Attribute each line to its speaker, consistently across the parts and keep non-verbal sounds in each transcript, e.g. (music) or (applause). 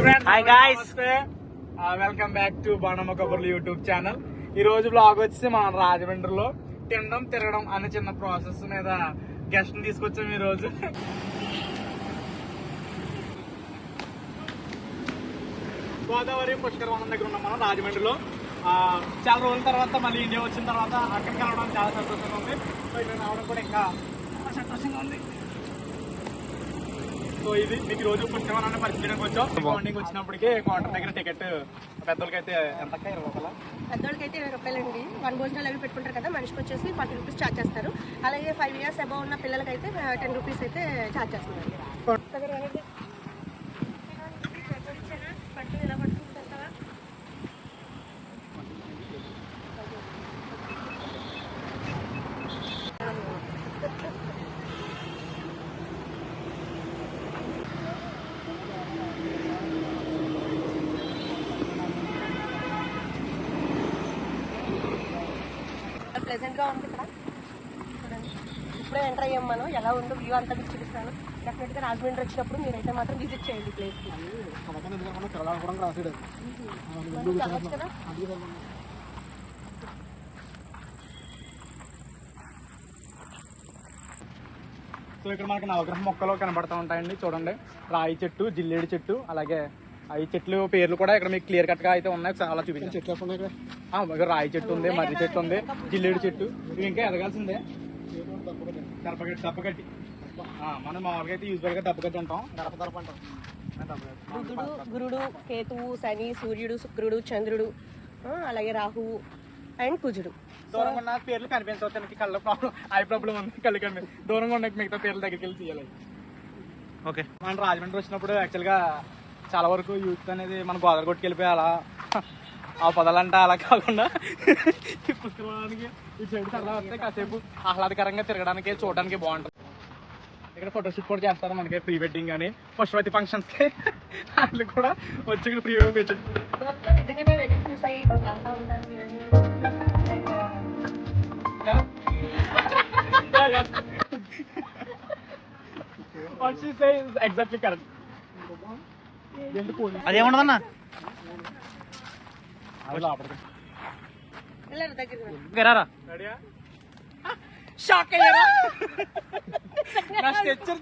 Speaker 1: Hi guys
Speaker 2: welcome back to Banamma కబుర్లు YouTube channel ఈ రోజు బ్లాగ్ వచ్చి మన రాజమండ్రిలో తినడం తిరగడం అనే చిన్న ప్రాసెస్ మీద గెస్ట్ తీసుకొచ్చాం ఈ రోజు. గోదావరి పుష్కరవనం దగ్గర ఉన్నాం మనం రాజమండ్రిలో. చాలా రోజుల తర్వాత మళ్ళీ ఇండియా వచ్చిన తర్వాత అక్కడికి వెళ్ళడం చాలా సంతోషంగా ఉంది. సో ఇక్కడ రావడం కూడా ఇంకా చాలా సంతోషంగా ఉంది. సో ఇది మీకు రోజు పుష్కరవనాన్ని పరిచయం వచ్చాం. మార్నింగ్ వచ్చినప్పటికి కౌంటర్ దగ్గర టికెట్ పెద్దలకి అయితే ఎంత ఇరవై రూపాయల
Speaker 3: పెద్దోళ్ళకి అయితే ఇరవై రూపాయలండి. వన్ భోజనాలు అవి పెట్టుకుంటారు కదా మనిషికి వచ్చేసి ఫార్టీ రూపీస్ ఛార్జ్ చేస్తారు. అలాగే ఫైవ్ ఇయర్స్ అబౌవ్ ఉన్న పిల్లలకి అయితే టెన్ రూపీస్ అయితే ఛార్జ్ చేస్తున్నారు ప్లెజెంట్గా ఉంది ఇక్కడ. చూడండి. ఇప్పుడే ఎంటర్ అయ్యాం మనం. ఎలా ఉందో వ్యూ అంతా మీకు చూపిస్తాను. డెఫినెట్గా రాజమండ్రి వచ్చినప్పుడు మీరైతే మాత్రం విజిట్ చేయండి ప్లేస్ కదా
Speaker 2: సో ఇక్కడ మనకి నవగ్రహ మొక్కలు కనబడతా ఉంటాయండి. చూడండి. రాయి చెట్టు జిల్లేడి చెట్టు అలాగే ఈ చెట్లు పేర్లు కూడా ఇక్కడ మీకు క్లియర్ కట్గా అయితే ఉన్నాయి. చాలా చూపించాను చెట్లు ఇక్కడ? రాయి చెట్టు ఉంది మర్రి చెట్టు ఉంది జిల్లేడు చెట్టు. ఇవి ఇంకా ఎదగాల్సిందే. దప్పగడ్డి ఆ, మనం మామూలుగా అయితే యూజ్గా దప్పగడ్డి అంటాం దడప దడప అంటాం.
Speaker 3: బుధుడు గురుడు కేతువు శని సూర్యుడు శుక్రుడు చంద్రుడు ఆ, అలాగే రాహువు అండ్ కుజుడు.
Speaker 2: దూరంగా ఉన్న పేర్లు కనిపించవచ్చు తనకి కళ్ళ ప్రాబ్లం ఐ ప్రాబ్లం ఉంది కళ్ళు కనిపి దూరంగా ఉన్న మిగతా పేర్ల దగ్గరికి వెళ్ళి తీయాలి.
Speaker 1: ఓకే.
Speaker 2: మన రాజమండ్రి వచ్చినప్పుడు యాక్చువల్గా చాలా వరకు యూత్ అనేది మన గోదావరి కొట్టుకెళ్ళిపోయి అలా ఆ పదాలంటే అలా కాకుండా ఈ పుస్తకానికి ఈ చెడు అలా వస్తే కాసేపు ఆహ్లాదకరంగా తిరగడానికి చూడడానికి బాగుంటుంది. ఇక్కడ ఫోటోషూట్ కూడా చేస్తారు మనకి ప్రీ వెడ్డింగ్ కానీ ఫస్ట్ అయితే ఫంక్షన్స్కి వాళ్ళు కూడా వచ్చి ఇక్కడ ప్రీ వెడ్డింగ్ పెట్టారు. What she says is exactly correct.
Speaker 1: అదేముండదన్నా?
Speaker 2: షాక్ అయ్యారా? నా స్ట్రెచ్చర్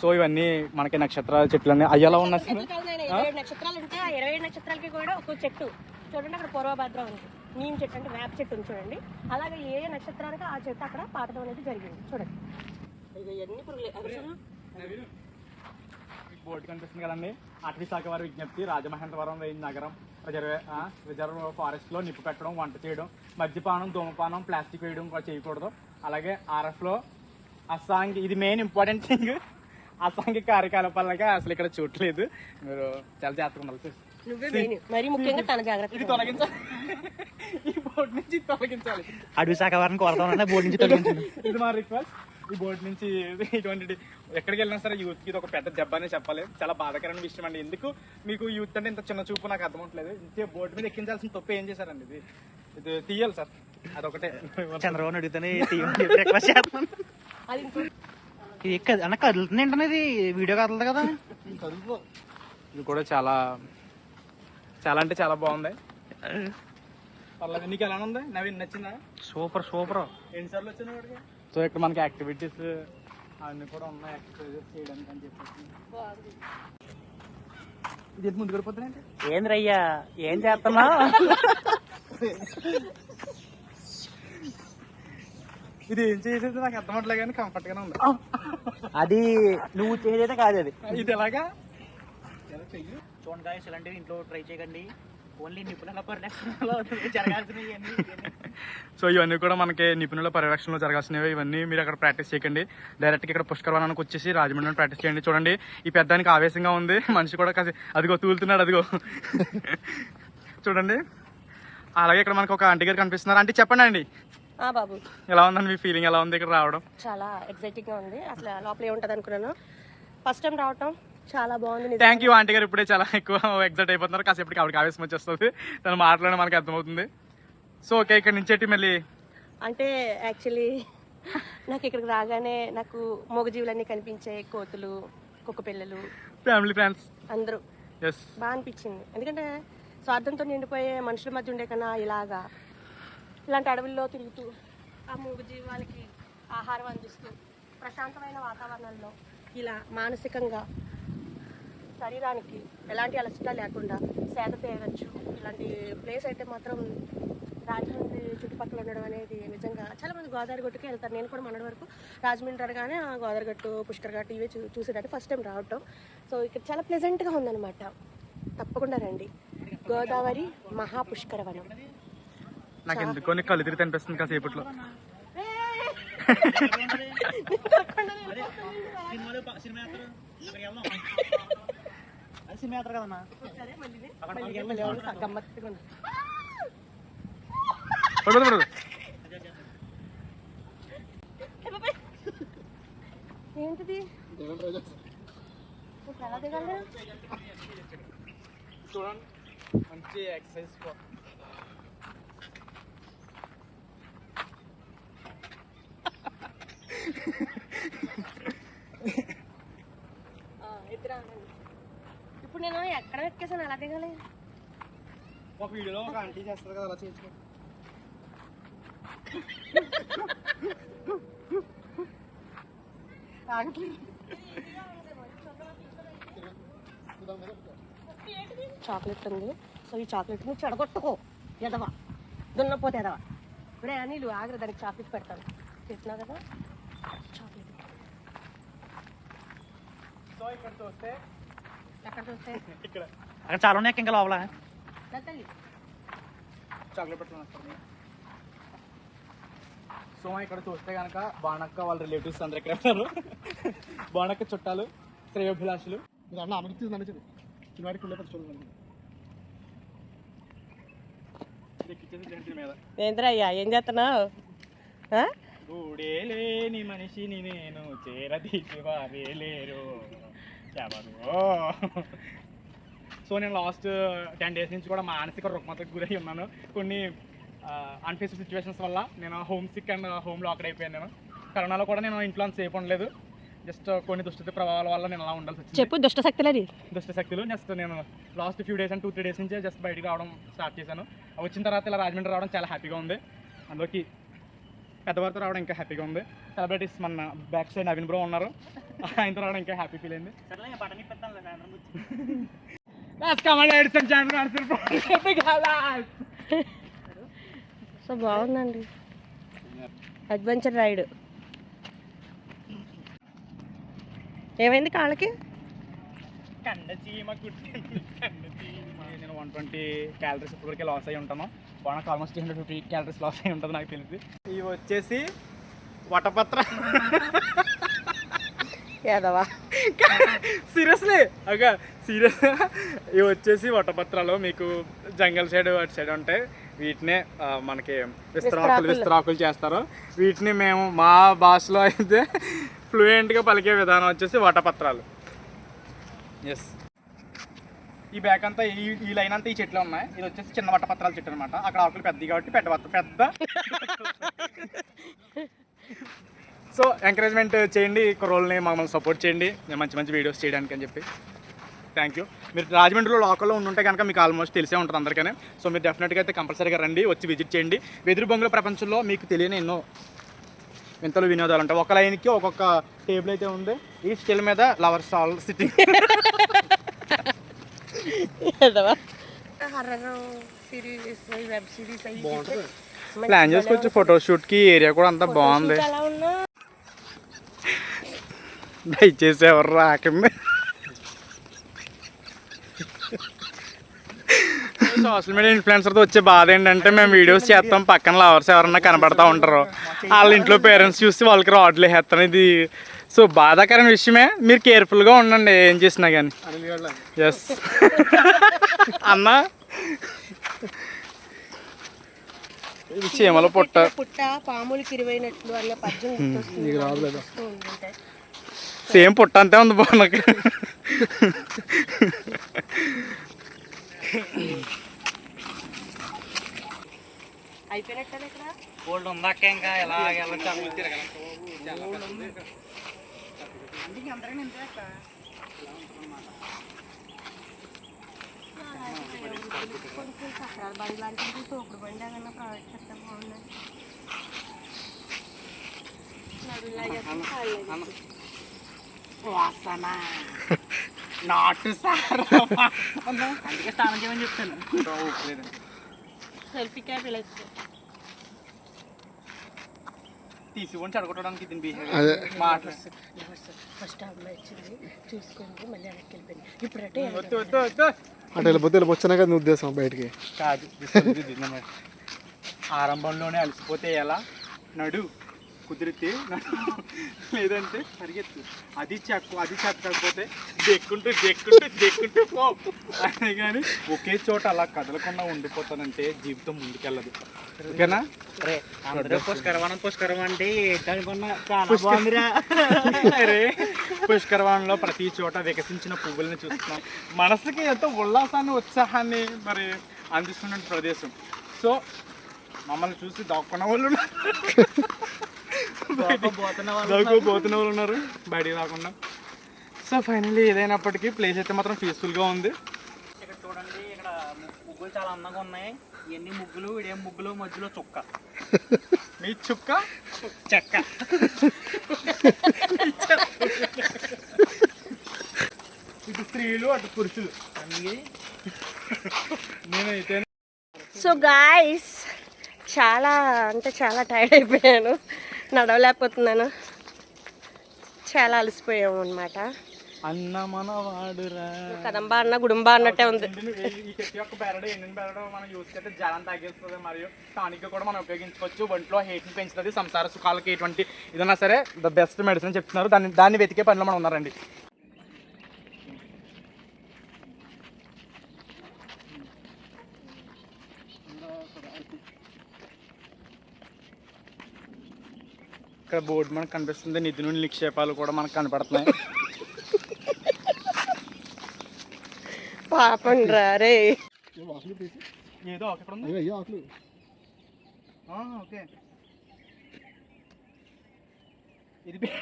Speaker 2: సో ఇవన్నీ మనకి నక్షత్రాల చెట్లన్నీ. అయ్యేలా ఉన్నాయి?
Speaker 3: చెట్లు నాయన, ఇరవై ఏడు నక్షత్రాలు ఉంటే ఆ ఇరవై ఏడు నక్షత్రాలకి కూడా ఒక చెట్టు. చూడండి అక్కడ పూర్వభద్ర ఉంది. నీమ్ చెట్టు అంటే వేప చెట్టు ఉంది చూడండి. అలాగే ఏ నక్షత్రానికి ఆ చెట్టు అక్కడ పాతడం అనేది జరిగింది. చూడండి. ఇవన్నీ.
Speaker 2: బోర్డు కనిపిస్తుంది కదండి? అటవీ శాఖ వారి విజ్ఞప్తి రాజమహేంద్రవరం రేంజ్ నగరం రిజర్వ్ ఆ, రిజర్వ్ ఫారెస్ట్లో నిప్పు పెట్టడం వంట చేయడం మద్యపానం ధూమపానం ప్లాస్టిక్ వేయడం కూడా చేయకూడదు. అలాగే ఆర్ఎఫ్లో అసాంఘి ఇది మెయిన్ ఇంపార్టెంట్ థింగ్. అసాంఘిక కార్యకలాపాలకి అసలు ఇక్కడ చూడలేదు మీరు చాలా జాగ్రత్తగా ఉండాలి.
Speaker 3: నువ్వే మెయిన్. మరి ముఖ్యంగా తన జాగ్రత్త
Speaker 2: ఇది తొలగించాలి ఈ బోర్డు నుంచి తొలగించాలి.
Speaker 1: అడవి శాఖ వారిని కోరుతామన్నా బోర్డు నుంచి తొలగించండి
Speaker 2: ఇది మా రిక్వెస్ట్ ఈ బోర్డు నుంచి ఇటువంటి ఎక్కడికి వెళ్ళినా సరే యూత్కి ఇది ఒక పెద్ద జబ్బ అనే చెప్పాలి. చాలా బాధాకరమైన విషయం అండి. ఎందుకు? మీకు యూత్ అంటే ఇంత చిన్న చూపు నాకు అర్థం అవట్లేదు ఇంకే బోర్డు మీద ఎక్కించాల్సిన తప్పు ఏం చేశారండి ఇది? ఇది తీయాలి సార్. అదొకటే.
Speaker 1: చంద్రబాబు అడిగితేనే రిక్వెస్ట్ చేస్తున్నాను ఇది అన్న కదులుతుంది ఏంటనే ఇది? వీడియో కదలదు కదా.
Speaker 2: ఇది కూడా చాలా చాలా అంటే చాలా బాగుంది. పర్లేదు. నీకు ఎలా ఉంది? నవీన్ నచ్చిందా?
Speaker 1: Super super.
Speaker 2: ఎన్నిసార్లు వచ్చింది ఇక్కడికి? సో ఇక్కడ మనకి యాక్టివిటీస్ అన్ని కూడా ఉన్నాయి. ఎక్సర్సైజెస్ చేయడానికి అని చెప్పేసి. ఇది ముందు గడిపోతున్నాయంటే
Speaker 1: ఏంద్రయ్యా? ఏం చేస్తున్నా
Speaker 2: ఇది ఏం చేసేది? నాకు అర్థం కానీ కంఫర్ట్ గానే ఉంది.
Speaker 1: అది నువ్వు చేసేదే కాదు అది.
Speaker 2: ఇది ఎలాగా?
Speaker 1: చూడండి guys, ఇలాంటివి ఇంట్లో ట్రై చేయకండి. ఓన్లీ నిపుణుల పరిరక్షణలో జరగాల్సినవి.
Speaker 2: సో ఇవన్నీ కూడా మనకి నిపుణుల పర్యవేక్షణలో జరగాల్సినవి ఇవన్నీ మీరు అక్కడ ప్రాక్టీస్ చేయకండి. డైరెక్ట్గా ఇక్కడ పుష్కరవనానికి వచ్చేసి రాజమండ్రిలో ప్రాక్టీస్ చేయండి. చూడండి ఈ పెద్దానికి ఆవేశంగా ఉంది. మనిషి కూడా కాసి అదిగో తూలుతున్నాడు అదిగో. చూడండి. అలాగే ఇక్కడ మనకు ఒక ఆంటీ గారు కనిపిస్తున్నారు. అంటే చెప్పండి అండి
Speaker 3: బాబు.
Speaker 2: ఎలా ఉందండి మీ ఫీలింగ్ ఎలా ఉంది ఇక్కడ రావడం?
Speaker 3: చాలా ఎక్సైటింగ్గా ఉంది. అసలు లోపల ఏముంటది అనుకున్నాను. ఫస్ట్ టైం రావటం. చాలా బాగుంది.
Speaker 2: థ్యాంక్ యూ ఆంటీ గారు. ఇప్పుడే చాలా ఎక్కువ ఎగ్జైట్ అయిపోతున్నారు. కాసేపటికి ఆవిడకి ఆవేశం వచ్చేస్తుంది. తను మాట్లాడడం మనకి అర్థమవుతుంది. సో ఓకే ఇక్కడ నుంచి మళ్ళీ?
Speaker 3: అంటే యాక్చువల్లీ నాకు ఇక్కడికి రాగానే నాకు మూగజీవులన్నీ కనిపించాయి కోతులు కుక్క పిల్లలు
Speaker 2: ఫ్యామిలీ ఫ్రెండ్స్
Speaker 3: అందరూ. బాగా అనిపించింది. ఎందుకంటే స్వార్థంతో నిండిపోయే మనుషుల మధ్య ఉండే కన్నా ఇలాగా ఇలాంటి అడవుల్లో తిరుగుతూ ఆ మూగజీవాలకి ఆహారం అందిస్తూ ప్రశాంతమైన వాతావరణంలో ఇలా మానసికంగా శరీరానికి ఎలాంటి అలసట లేకుండా సేద తీరవచ్చు ఇలాంటి ప్లేస్ అయితే మాత్రం రాజమండ్రి చుట్టుపక్కల ఉండడం అనేది నిజంగా చాలా మంది గోదావరి గట్టుకి వెళ్తారు. నేను కూడా మొన్నటి వరకు రాజమండ్రి అనగానే ఆ గోదావరి గట్టు పుష్కర్ గట్టు ఇవే చూ చూసేటట్టు ఫస్ట్ టైం రావటం. సో ఇక్కడ చాలా ప్లెజెంట్గా ఉందన్నమాట. తప్పకుండా రండి. గోదావరి మహాపుష్కరవనం.
Speaker 2: నాకు ఎందుకో? నీకు కళ్ళు తిరిగి అనిపిస్తుంది కాసేపట్లో. (laughs) (laughs)
Speaker 1: ప- సినిమా (laughs) యాత్ర అక్కడికి వెళ్దాం అది సినిమా యాత్ర కదన్నా
Speaker 3: సరే మళ్ళీ మళ్ళీ మళ్ళీ ఎవరు గమ్మత్తుగా ఉంది.
Speaker 2: పడుతుంది పడుతుంది
Speaker 3: ఏ బాబాయ్. ఏంటిది ఇప్పుడు ఎలా దిగాలి
Speaker 2: చూడండి మంచి ఎక్సర్సైజ్
Speaker 3: ఆ, ఇప్పుడు నేను ఎక్కడ ఎక్కేసాను ఎలా దిగాలి
Speaker 2: ఒక వీడియోలో ఒక ఆంటీ చేస్తారు కదా అలా చేయించుకో
Speaker 3: చాక్లెట్ ఉంది సో ఈ చాక్లెట్ నువ్వు చెడగొట్టుకో ఎదవా దున్నపోతే ఎదవా ఇప్పుడే నీళ్ళు ఆగ్ర దానికి చాక్లెట్ పెడతాను చెప్పినా కదా చాక్లెట్
Speaker 2: సో ఇక్కడ చూస్తే
Speaker 3: ఎక్కడ చూస్తే
Speaker 2: ఇక్కడ
Speaker 1: అక్కడ చాలా ఉన్నాయి ఇంకా లోపల.
Speaker 2: చాక్లెట్ పెట్టుకుని సో ఇక్కడ చూస్తే కనుక బాణక్క వాళ్ళ రిలేటివ్స్ అందరు ఇక్కడ ఉన్నారు. బాణక్క చుట్టాలు శ్రేయోభిలాషులు. మీరు అన్న అమృతి నడిచింది చిన్నవాడికి ఉండే చూడండి
Speaker 3: ఏంద్రయ్యా ఏం చేస్తున్నావు?
Speaker 2: గూడే లేని మనిషిని నేను చేరదీసి వారే లేరు. ఎవరు సో (laughs) నేను లాస్ట్ టెన్ డేస్ నుంచి కూడా మానసిక రుగ్మతకు గురై ఉన్నాను. కొన్ని అన్ఫేస్ సిచ్యువేషన్స్ వల్ల నేను home sick and home locked అయిపోయాను నేను. కరోనాలో కూడా నేను ఇంట్లో సేఫ్ ఉండలేదు. జస్ట్ కొన్ని దుస్థితి ప్రభావాల వల్ల నేను అలా ఉండాల్సి వచ్చింది.
Speaker 3: చెప్పు దుష్ట శక్తులని
Speaker 2: దుష్ట శక్తులు. జస్ట్ నేను last few days and two three days నుంచే జస్ట్ బయటికి రావడం స్టార్ట్ చేశాను. వచ్చిన తర్వాత ఇలా రాజమండ్రి రావడం చాలా హ్యాపీగా ఉంది. అందులోకి పెద్దవారితో రావడం ఇంకా హ్యాపీగా ఉంది. సెలబ్రిటీస్ మన బ్యాక్ సైడ్ నవీన్ బ్రో ఉన్నారు. ఆయనతో రావడం ఇంకా హ్యాపీ ఫీల్ అయింది.
Speaker 3: సో బాగుందండి. అడ్వెంచర్ రైడ్ ఏమైంది కాళ్ళకి?
Speaker 2: కండ చీమ కుట్టింది కండ చీమ. నేను వన్ ట్వంటీ క్యాలరీస్ ఇప్పటివరకు లాస్ అయి ఉంటాను. బాగా almost three hundred fifty calories loss అయి ఉంటుంది నాకు తెలిసి. ఇవి వచ్చేసి వటపత్ర.
Speaker 3: ఏదవా?
Speaker 2: సీరియస్లీ అక్క సీరియస్. ఇవి వచ్చేసి వటపత్రాలు మీకు జంగల్ సైడ్ అటు సైడ్ ఉంటాయి వీటినే మనకి విస్తరాకులు
Speaker 3: విస్తరాకులు.
Speaker 2: విస్తరాకులు చేస్తారు. వీటిని మేము మా భాషలో అయితే ఫ్లూయెంట్గా పలికే విధానం వచ్చేసి వటపత్రాలు. ఎస్ ఈ బ్యాక్ అంతా ఈ ఈ లైన్ అంతా ఈ చెట్లు ఉన్నాయి. ఇది వచ్చేసి చిన్న వటపత్రాల చెట్టు అనమాట అక్కడ ఆకులు పెద్దవి కాబట్టి పెద్ద పెద్ద. సో ఎంకరేజ్మెంట్ చేయండి. కుర్రోల్ని మమ్మల్ని సపోర్ట్ చేయండి. నేను మంచి మంచి వీడియోస్ చేయడానికి అని చెప్పి. థ్యాంక్ యూ మీరు రాజమండ్రిలో లోకల్లో ఉంటే కనుక మీకు ఆల్మోస్ట్ తెలిసే ఉంటుంది అందరికనే. సో మీరు డెఫినెట్గా అయితే కంపల్సరీగా రండి వచ్చి విజిట్ చేయండి. వెదురు బొంగుల ప్రపంచంలో మీకు తెలియని ఎన్నో వింతలు వినోదాలు ఉంటాయి. ఒక లైన్కి ఒక్కొక్క టేబుల్ అయితే ఉంది. ఈ స్టిల్ మీద లవర్స్ ఆల్ సిట్టింగ్ ప్లాన్ చేసుకోవచ్చు ఫోటోషూట్కి ఏరియా కూడా అంతా బాగుంది దయచేసి ఎవరు రాకండి సోషల్ మీడియా ఇన్ఫ్లుయెన్సర్తో వచ్చే బాధ ఏంటంటే మేము వీడియోస్ చేస్తాం పక్కన లవర్స్ ఎవరన్నా కనబడతా ఉంటారు వాళ్ళ ఇంట్లో పేరెంట్స్ చూసి వాళ్ళకి రాడ్లు వేస్తాను ఇది సో బాధాకరమైన విషయమే మీరు కేర్ఫుల్గా ఉండండి ఏం చేసినా కానీ ఎస్ అన్నా ఇది చీమల పుట్ట.
Speaker 3: పుట్ట పాములకి ఇరువైనట్లు అన్న పద్యం గుర్తొస్తుంది. వస్తూ ఉంటుంటాయి.
Speaker 2: సేమ్ పుట్ట అంతే ఉంది బాగున్నకి
Speaker 3: అయిపోయినట్టే ఇక్కడ?
Speaker 1: గోల్డ్ ఉందాక ఇంకా? ఎలా వెళ్ళొచ్చు? అందుకే అందరికీ ఇంతే అక్క.
Speaker 3: కొంచెం చక్రాల బండి లాంటిది తోపుడు బండి ఏదైనా ప్రొవైడ్ చేస్తే బాగుంది
Speaker 1: వాసన నాటు సార్ అందుకే స్నానం చేయమని చెప్తాను
Speaker 3: సెల్ఫీ క్యాబ్ ఇలా
Speaker 2: తీసికొని చెడగొట్టడానికి దీని
Speaker 4: అదే.
Speaker 2: బిహేవియర్
Speaker 3: ఫస్ట్ అమ్మాయి వచ్చింది చూసుకుంది మళ్ళీ వెనక్కి వెళ్ళిపోయింది. ఇప్పుడంటే
Speaker 2: వద్దు వద్దు వద్దు.
Speaker 4: అటు వెళ్ళిపోతే కదా నీ ఉద్దేశం బయటికి.
Speaker 2: కాదు. ఆరంభంలోనే అలసిపోతే ఎలా? నడు. కుదిరితే లేదంటే పరిగెత్తు. అది చెక్కు అది చెక్కకపోతే దెక్కుంటూ దెక్కుంటూ దెక్కుంటూ పో. అదే కానీ ఒకే చోట అలా కదలకుండా ఉండిపోతానంటే జీవితం ముందుకెళ్ళదు. ఓకేనా?
Speaker 1: అందరూ పుష్కరవనం పుష్కరం అంటే ఏంటనుకున్నా చాలా బాగుందిరా. (laughs)
Speaker 2: అరే పుష్కరవనంలో ప్రతి చోట వికసించిన పువ్వులను చూస్తున్నాం. మనసుకి ఎంతో ఉల్లాసాన్ని ఉత్సాహాన్ని మరి అందిస్తున్న ప్రదేశం. సో మమ్మల్ని చూసి దాక్కున్న వాళ్ళు.
Speaker 1: పోతున్న (laughs) వాళ్ళు
Speaker 2: ఉన్నారు. బయటికి రాకుండా. సో ఫైనల్లీ ఏదైనప్పటికీ ప్లేస్ అయితే మాత్రం పీస్ఫుల్గా ఉంది.
Speaker 1: ఇక్కడ చూడండి ఇక్కడ ముగ్గులు చాలా అందంగా ఉన్నాయి. ఎన్ని ముగ్గులు ఇదేం ముగ్గులు మధ్యలో చుక్క.
Speaker 2: మీ చుక్క?
Speaker 1: చెక్క.
Speaker 2: ఇటు స్త్రీలు అటు పురుషులు. నేనైతే
Speaker 3: సో గాయస్ చాలా అంటే చాలా టైర్డ్ అయిపోయాను. నడవలేకపోతున్నాను. చాలా అలసిపోయాము అనమాట
Speaker 2: అన్న మనవాడురా
Speaker 3: కదంబా అన్న గుడుంబా అన్నట్టే ఉంది.
Speaker 2: ఈ- చెట్టు యొక్క బెరడు ఎండిన బెరడు మనం యూస్ చేస్తే జలం తగ్గిస్తుంది మరియు టానిక్ కూడా మనం ఉపయోగించుకోవచ్చు. ఒంట్లో హీట్ని పెంచుతుంది సంసార సుఖాలకి ఎటువంటి ఏదైనా సరే ద బెస్ట్ మెడిసిన్ చెప్తున్నారు. దాన్ని దాన్ని వెతికే పనిలో మనం ఉన్నారండి. ఇక్కడ బోర్డు మనకు కనిపిస్తుంది. నిధి నుండి నిక్షేపాలు కూడా మనకు కనపడుతున్నాయి.
Speaker 3: పాపం రా
Speaker 2: ఏదో అక్కడ ఉంది? ఓకే. ఇది పే-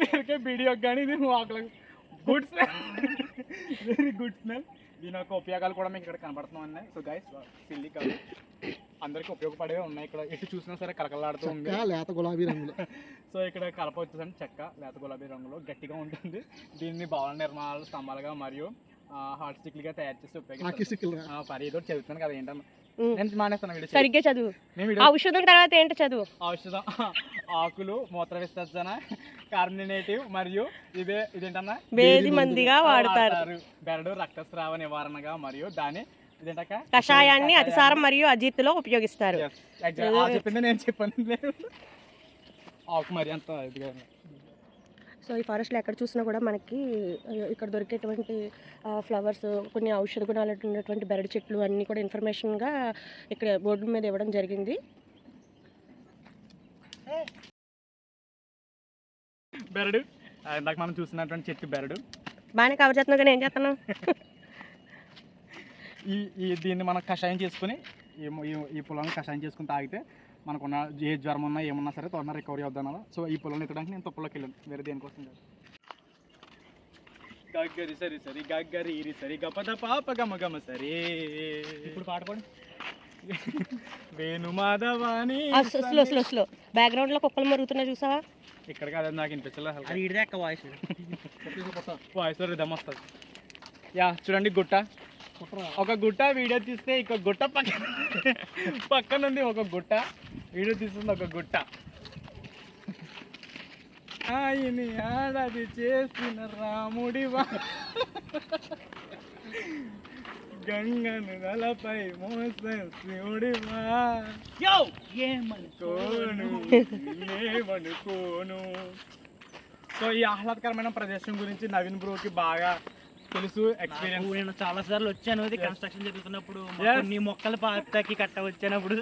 Speaker 2: పేరుకే వీడియో కానీ ఇది ఆకలి. Good smell very good smell దీని యొక్క ఉపయోగాలు కూడా మీకు ఇక్కడ కనబడుతున్నాయి సో గైస్ సిల్లీ కాదు. అందరికీ ఉపయోగపడేవి ఉన్నాయి. ఇక్కడ ఎటు చూసినా సరే కలకలాడుతూ ఉంది.
Speaker 4: లేత గులాబీ రంగులు. (laughs)
Speaker 2: సో ఇక్కడ కలప వచ్చేసరికి చెక్క లేత గులాబీ రంగులో గట్టిగా ఉంటుంది. దీన్ని భవన నిర్మాణాలు స్తంభాలుగా మరియు హాట్ స్టిక్లుగా తయారు చేసి పరి ఏదో ఒకటి చదువుతున్నాను కదా ఏంటన్నా
Speaker 3: ఉమ్.
Speaker 2: నేను మానేస్తాను వీడియో.
Speaker 3: సరిగ్గా చదువు. ఔషధం తర్వాత ఏంటి చదువు.
Speaker 2: ఔషధం. (laughs) ఆకులు మూత్ర విసర్జన కార్మినేటివ్ మరియు ఇదే ఇదేంటన్నా?
Speaker 3: వేది మందిగా వాడతారు.
Speaker 2: బెరడు రక్తస్రావ నివారణగా మరియు దాని
Speaker 3: కషాయాన్ని అతిసారం మరియు అజీర్తిలో ఉపయోగిస్తారు. సో ఈ ఫారెస్ట్లో ఎక్కడ చూసినా కూడా మనకి ఇక్కడ దొరికేటువంటి ఫ్లవర్స్ కొన్ని ఔషధ గుణాలు ఉన్నటువంటి బెరడు చెట్లు అన్నీ కూడా ఇన్ఫర్మేషన్గా ఇక్కడ బోర్డు మీద ఇవ్వడం జరిగింది.
Speaker 2: బెరడు. ఇందాక మనం చూసినటువంటి చెట్టు బెరడు.
Speaker 3: బాగానే కవర్ చేస్తున్నావు కానీ ఏం చేస్తున్నావు? (laughs)
Speaker 2: ఈ ఈ దీన్ని మనం కషాయం చేసుకుని ఈ పొలాన్ని కషాయం చేసుకుని తాగితే మనకున్న ఏ జ్వరం ఉన్నా ఏమున్నా సరే త్వరగా రికవరీ అవుతాను సో ఈ పొలం ఎత్తడానికి నేను తుప్పలోకి వెళ్ళాను. వేరే దేనికోసం కాదు. గగ్గరి సరి సరి గగ్గరి ఇరి సరి గపద పాప గమ గమ సరి.
Speaker 1: ఇప్పుడు పాట పాడు.
Speaker 2: వేణు మాధవాని
Speaker 3: స్లో స్లో స్లో బ్యాక్గ్రౌండ్లో కుక్కలు మరుగుతున్నా చూసావా?
Speaker 2: ఇక్కడ కాదు నాకు వినిపించలేదు
Speaker 1: అది ఇడిదే అక్క (laughs) వాయిస్
Speaker 2: వాయిస్ రిధం వస్తుంది. యా చూడండి గుట్ట. ఒక గుట్ట వీడియో తీస్తే ఇంకో గుట్ట పక్కన పక్కన ఉంది ఒక గుట్ట. వీడియో తీస్తుంది ఒక గుట్ట. ఆయని ఆడది చేసిన రాముడివా. గంగను నలపై మోస శివుడివా.
Speaker 1: యో ఏమనుకో
Speaker 2: కోను ఏమనుకోను? సో ఈ ఆహ్లాదకరమైన ప్రదేశం గురించి నవీన్ బ్రోకి బాగా తెలుసు ఎక్స్పీరియన్స్
Speaker 1: నేను చాలా సార్లు వచ్చాను ఇది కన్స్ట్రక్షన్ జరుగుతున్నప్పుడు. కొన్ని మొక్కలు పాతకి కట్ట వచ్చినప్పుడు.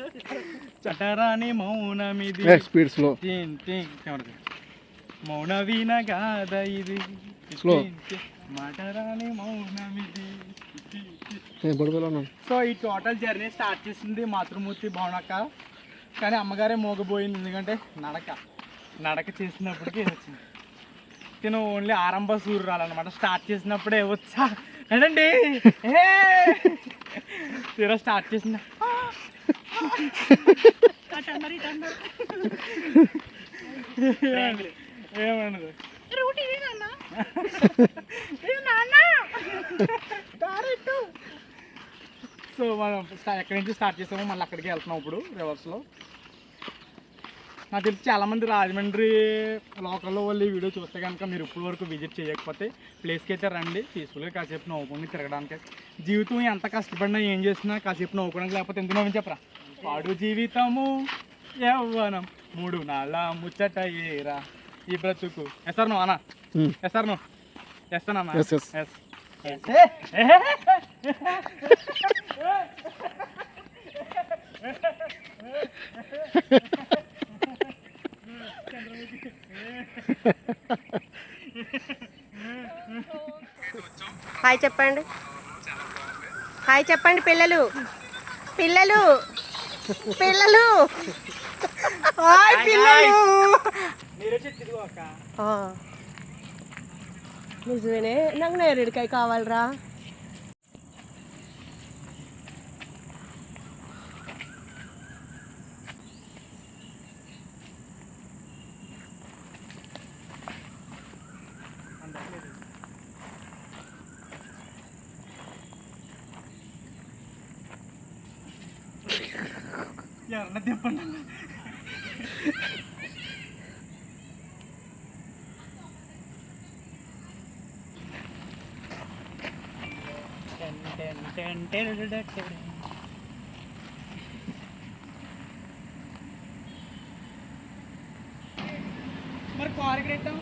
Speaker 2: చటరాని మౌనమిది. Speed slow. మౌన వీణ గాథ ఇది. మాటరాని మౌనమిది. సో ఈ టోటల్ జర్నీ స్టార్ట్ చేసింది మాతృమూర్తి భవనక్క. కానీ అమ్మగారే మోగబోయింది ఎందుకంటే నడక. నడక చేసినప్పటికీ వచ్చింది? తిను ఓన్లీ ఆరంభ సూర్యురాలన్నమాట. స్టార్ట్ చేసినప్పుడే వచ్చా. ఏంటండి! తీరా స్టార్ట్ చేసిన. ఏమన్నది సో మనం ఎక్కడి నుంచి స్టార్ట్ చేసామో మళ్ళీ అక్కడికి వెళ్తున్నాం ఇప్పుడు రివర్స్లో నాకు తెలిసి చాలామంది రాజమండ్రి లోకల్లో వాళ్ళు ఈ వీడియో చూస్తే కనుక మీరు ఇప్పుడు వరకు విజిట్ చేయకపోతే ప్లేస్కి అయితే రండి. పీస్ఫుల్గా కాసేపు నవ్వుకుని తిరగడానికి. జీవితం ఎంత కష్టపడినా ఏం చేసినా కాసేపు నవ్వుకోవడానికి లేకపోతే ఎందుకు నవ్వు చెప్పరా? పాడు జీవితము యవ్వనం. మూడు నాళ్ళ ముచ్చట ఏరా ఈ బ్రతుకు. ఎస్ సార్ నువ్వు అన్నా? ఎస్ సార్ నువ్వు ఎస్ అన్నా
Speaker 4: Yes, yes.
Speaker 2: ఎస్ (laughs)
Speaker 3: హాయ్ చెప్పండి. హాయ్ చెప్పండి పిల్లలు. పిల్లలు. పిల్లలు. హాయ్ పిల్లలు. నిజమేనే నాకు నేరేడుకాయ కావాలరా.
Speaker 2: ఎవరన్నా తిప్పండి మరి కార్ ఎక్కడ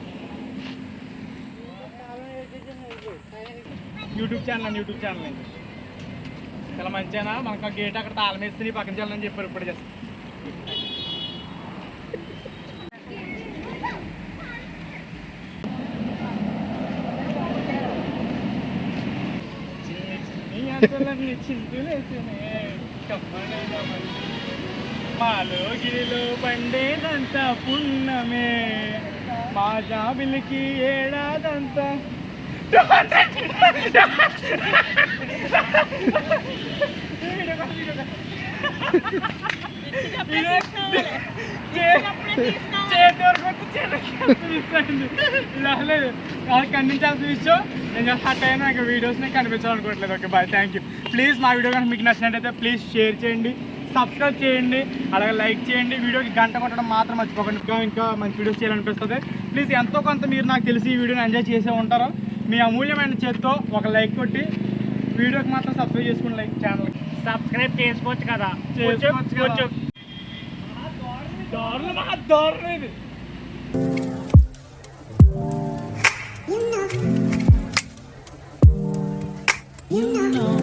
Speaker 2: యూట్యూబ్ ఛానల్ అండి యూట్యూబ్ ఛానల్ అండి చాలా మంచిగా మనకు గేట్ అక్కడ తాళం వేస్తే పక్కన చెల్లని చెప్పారు ఇప్పుడు జస్ట్ మాలో గిరిలో పండేదంతా పున్నమే. మా జాబిలికి ఏడాదంతా కనిపించాల్సిన విషయం నేను హట్ అయినా నాకు videos కనిపించాలనుకోవట్లేదు okay bye thank you please మా వీడియో కనుక మీకు నచ్చినట్టయితే ప్లీజ్ షేర్ చేయండి సబ్స్క్రైబ్ చేయండి అలాగే లైక్ చేయండి వీడియోకి గంట కొట్టడం మాత్రం మర్చిపోకండి ఇంకా ఇంకా మంచి వీడియోస్ చేయాలనిపిస్తుంది ప్లీజ్ ఎంతో కొంత మీరు నాకు తెలిసి ఈ వీడియోని ఎంజాయ్ చేసే ఉంటారు. మీ అమూల్యమైన చేతితో ఒక లైక్ కొట్టి వీడియోకి మాత్రం సబ్స్క్రైబ్ చేసుకుని లైక్ ఛానల్
Speaker 1: సబ్స్క్రైబ్ చేసుకోవచ్చు కదా.
Speaker 2: చేసుకోవచ్చు You know.